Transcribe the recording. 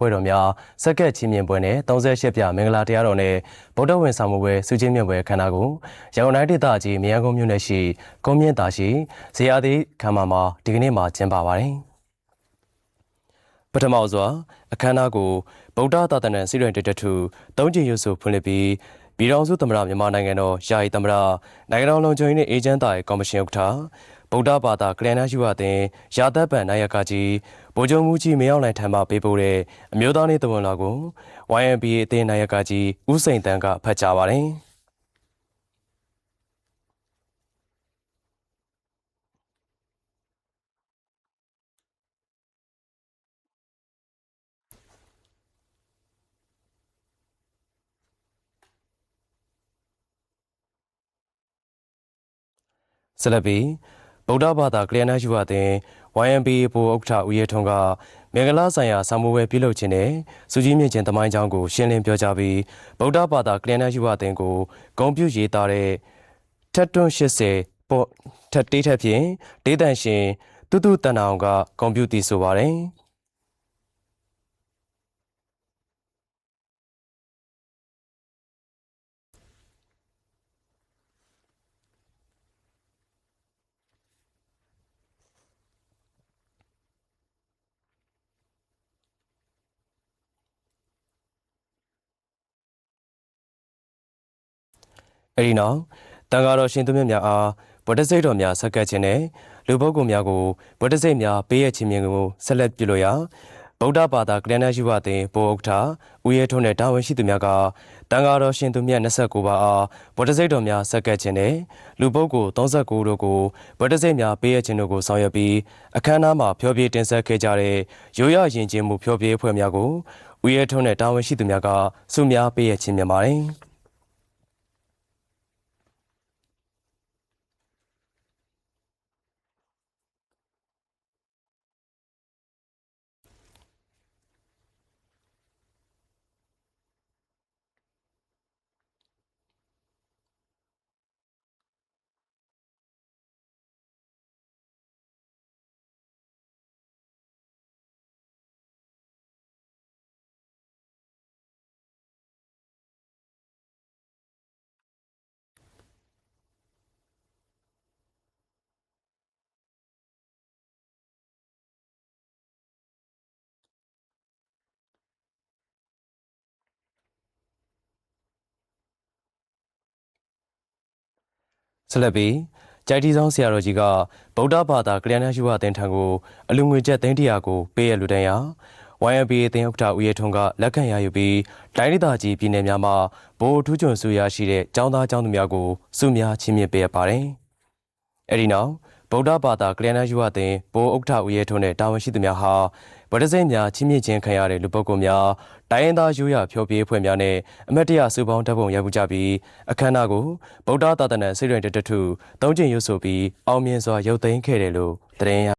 ပွဲတော်များစက္ကန့်ချင်းမြင့်ပွဲနဲ့38ပြမင်္ဂလာတရားတော်နဲ့ဗုဒ္ဓဝင်ဆောင်မှုပွဲစုချင်းမြင့်ပွဲခမ်းနားကိုရန်ကုန်တိုင်းဒေသကြီးမြေယံကုန်းမြို့နယ်ရှိကုန်းမြင့်တာရှိဇေယျသည်ခမ်းမမှာဒီကနေ့မှာကျင်းပပါတယ်ပထမစွာအခမ်းအနားကိုဗုဒ္ဓသာသနာစီရင်တတထုသုံးကျင်ရွတ်ဆိုဖွင့်လှစ်ပြီးပြည်တော်စုသမ္မတမြန်မာနိုင်ငံတော်ယာယီသမ္မတနိုင်ငံတော်လုံခြုံရေးနှင့်အေဂျင့်တာရဲ့ကော်မရှင်ဥက္ကဋ္ဌ ဗုဒ္ဓဘာသာကလျာဏယူဝအသင်းရာသက်ပံနာယကကြီးဗိုလ်ချုပ်မှုကြီးမင်းအောင်လှိုင်ထံမှပေးပို့တဲ့အမျိုးသားနေ့သဘင်လာကို YMBA အသင်းနာယကကြီးဦးစိန်တန်းကဖတ်ကြားပါတယ်။ဆက်လက်ပြီး ဗုဒ္ဓဘာသာကလျာဏယူဝအသင်း YMBA ပိုဥက္ကဋ္ဌဦးရဲထွန်းကမင်္ဂလာဆိုင်ရာဆာမွေးပြုလုပ်ခြင်းနဲ့စူးကြီးမြင့်ခြင်းတမိုင်းကြောင်းကိုရှင်းလင်းပြောကြားပြီးဗုဒ္ဓဘာသာကလျာဏယူဝအသင်းကိုဂုံပြုရေးသားတဲ့ထက်တွန်း80ပေါ့ထက်တေးထက်ဖြင့်ဒေးတန်ရှင်တူတူတန်အောင်ကဂုံပြုတည်ဆိုပါတယ်။ အဲဒီနောက်တန်ဃာတော်ရှင်သူမြတ်များအားဗုဒ္ဓစိတ်တော်များဆက်ကပ်ခြင်းနဲ့လူပုဂ္ဂိုလ်များကိုဗုဒ္ဓစိတ်များပေးရခြင်းမြင်ကိုဆက်လက်ပြုလို့ရာဗုဒ္ဓဘာသာကလျာဏယူဝအသင်းပိုဥက္ကဋ္ဌဦးရဲထွန်းနဲ့တာဝန်ရှိသူများကတန်ဃာတော်ရှင်သူမြတ်29ပါးအားဗုဒ္ဓစိတ်တော်များဆက်ကပ်ခြင်းနဲ့လူပုဂ္ဂိုလ်39တို့ကိုဗုဒ္ဓစိတ်များပေးရခြင်းတို့ကိုဆောင်ရွက်ပြီးအခမ်းအနားမှာဖျော်ဖြေတင်ဆက်ခဲ့ကြတဲ့ရိုးရရင်ကျင်းမှုဖျော်ဖြေအဖွဲ့များကိုဦးရဲထွန်းနဲ့တာဝန်ရှိသူများကစုများပေးရခြင်းမြင်ပါတယ်။ ဆက်လက်ပြီးကြိုက်တီဆောင်ဆရာတော်ကြီးကဗုဒ္ဓဘာသာကလျာဏယူဝအသင်းထံကိုအလူငွေကျပ်သိန်းတရာကိုပေးရလူတန်းရာ YMBA အသင်းဥက္ကဋ္ဌဦးရဲထွန်းကလက်ခံရယူပြီးတိုင်းဒေသကြီးပြည်နယ်များမှာဗိုလ်ထူးချွန်စုရရှိတဲ့ចောင်းသားចောင်းသူများကိုစုများချင်းမြင့်ပေးရပါတယ်။အဲဒီနောက် ဗုဒ္ဓဘာသာကလျာဏယူဝအသင်းဗိုလ်ဥက္ကဋ္ဌဦးရဲထွန်းနဲ့တာဝန်ရှိသူများဟာဗဒစိတ်များချင်းမြင့်ခြင်းခံရတဲ့လူပုဂ္ဂိုလ်များတိုင်းရင်းသားရိုးရာဖျော်ဖြေအဖွဲ့များနဲ့အမတ်တရစုပေါင်းတပ်ပုံရောက်ကြပြီးအခမ်းအနားကိုဗုဒ္ဓသာသနာစိတ်ရင်တတထုသုံးကျင်ရွတ်ဆိုပြီးအောင်မြင်စွာရုပ်သိမ်းခဲ့တယ်လို့သတင်းရ